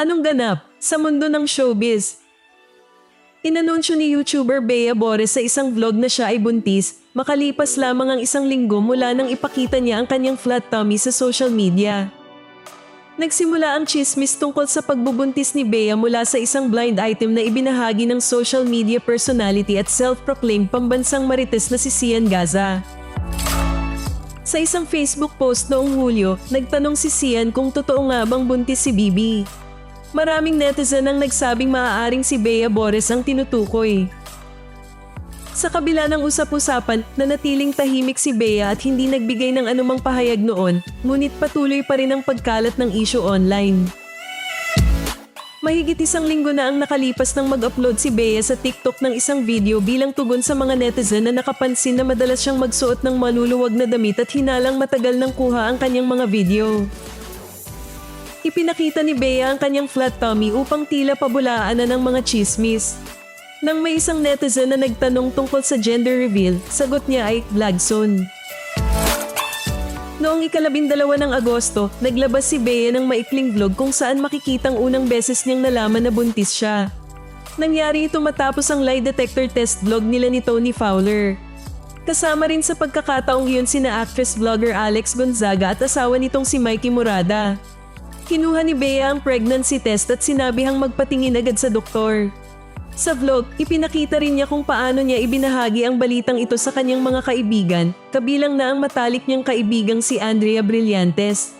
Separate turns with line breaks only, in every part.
Anong ganap sa mundo ng showbiz? Inanunsyo ni YouTuber Bea Bores sa isang vlog na siya ay buntis, makalipas lamang ang isang linggo mula nang ipakita niya ang kanyang flat tummy sa social media. Nagsimula ang chismis tungkol sa pagbubuntis ni Bea mula sa isang blind item na ibinahagi ng social media personality at self-proclaimed pambansang marites na si Sian Gaza. Sa isang Facebook post noong Hulyo, nagtanong si Sian kung totoo nga bang buntis si Bibi. Maraming netizen ang nagsabing maaaring si Bea Bores ang tinutukoy. Sa kabila ng usap-usapan, nanatiling tahimik si Bea at hindi nagbigay ng anumang pahayag noon, ngunit patuloy pa rin ang pagkalat ng issue online. Mahigit isang linggo na ang nakalipas nang mag-upload si Bea sa TikTok ng isang video bilang tugon sa mga netizen na nakapansin na madalas siyang magsuot ng maluluwag na damit at hinalang matagal nang kuha ang kanyang mga video. Ipinakita ni Bea ang kanyang flat tummy upang tila pabulaan na ng mga chismis. Nang may isang netizen na nagtanong tungkol sa gender reveal, sagot niya ay Vlogson. Noong ikalabindalawa ng Agosto, naglabas si Bea ng maikling vlog kung saan makikitang unang beses niyang nalaman na buntis siya. Nangyari ito matapos ang lie detector test vlog nila ni Tony Fowler. Kasama rin sa pagkakataong yun sina actress vlogger Alex Gonzaga at asawa nitong si Mikey Murada. Kinuha ni Bea ang pregnancy test at sinabihang magpatingin agad sa doktor. Sa vlog, ipinakita rin niya kung paano niya ibinahagi ang balitang ito sa kanyang mga kaibigan, kabilang na ang matalik niyang kaibigang si Andrea Brillantes.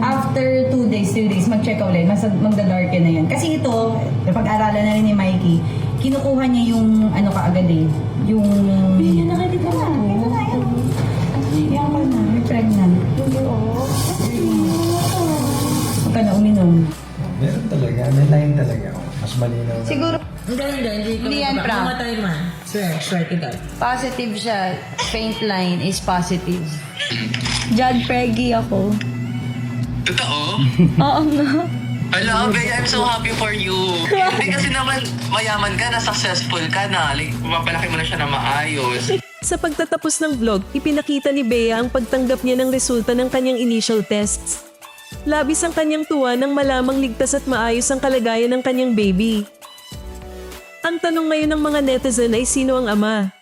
After two days, three days, mag-check ka ulit. Mas magda-darken na yun. Kasi ito, napag-aralan na rin ni Mikey, kinukuha niya yung ano kaagad eh. Yung... Hindi na na, Na uminom.
Meron talaga. May line talaga ako. Mas malinaw na.
Siguro
Hindi, hindi, hindi.
Hindi yan, Pra.
Mamatay man. Swear, swear kita.
positive siya. Faint line is positive. Judge Preggy ako.
Totoo?
Oo nga.
Hello, Bea, I'm so happy for you. Hindi kasi naman mayaman ka na, successful ka na. Like, mapalaki mo na siya na maayos.
Sa pagtatapos ng vlog, ipinakita ni Bea ang pagtanggap niya ng resulta ng kanyang initial tests. Labis ang kanyang tuwa nang malamang ligtas at maayos ang kalagayan ng kanyang baby. Ang tanong ngayon ng mga netizen ay sino ang ama?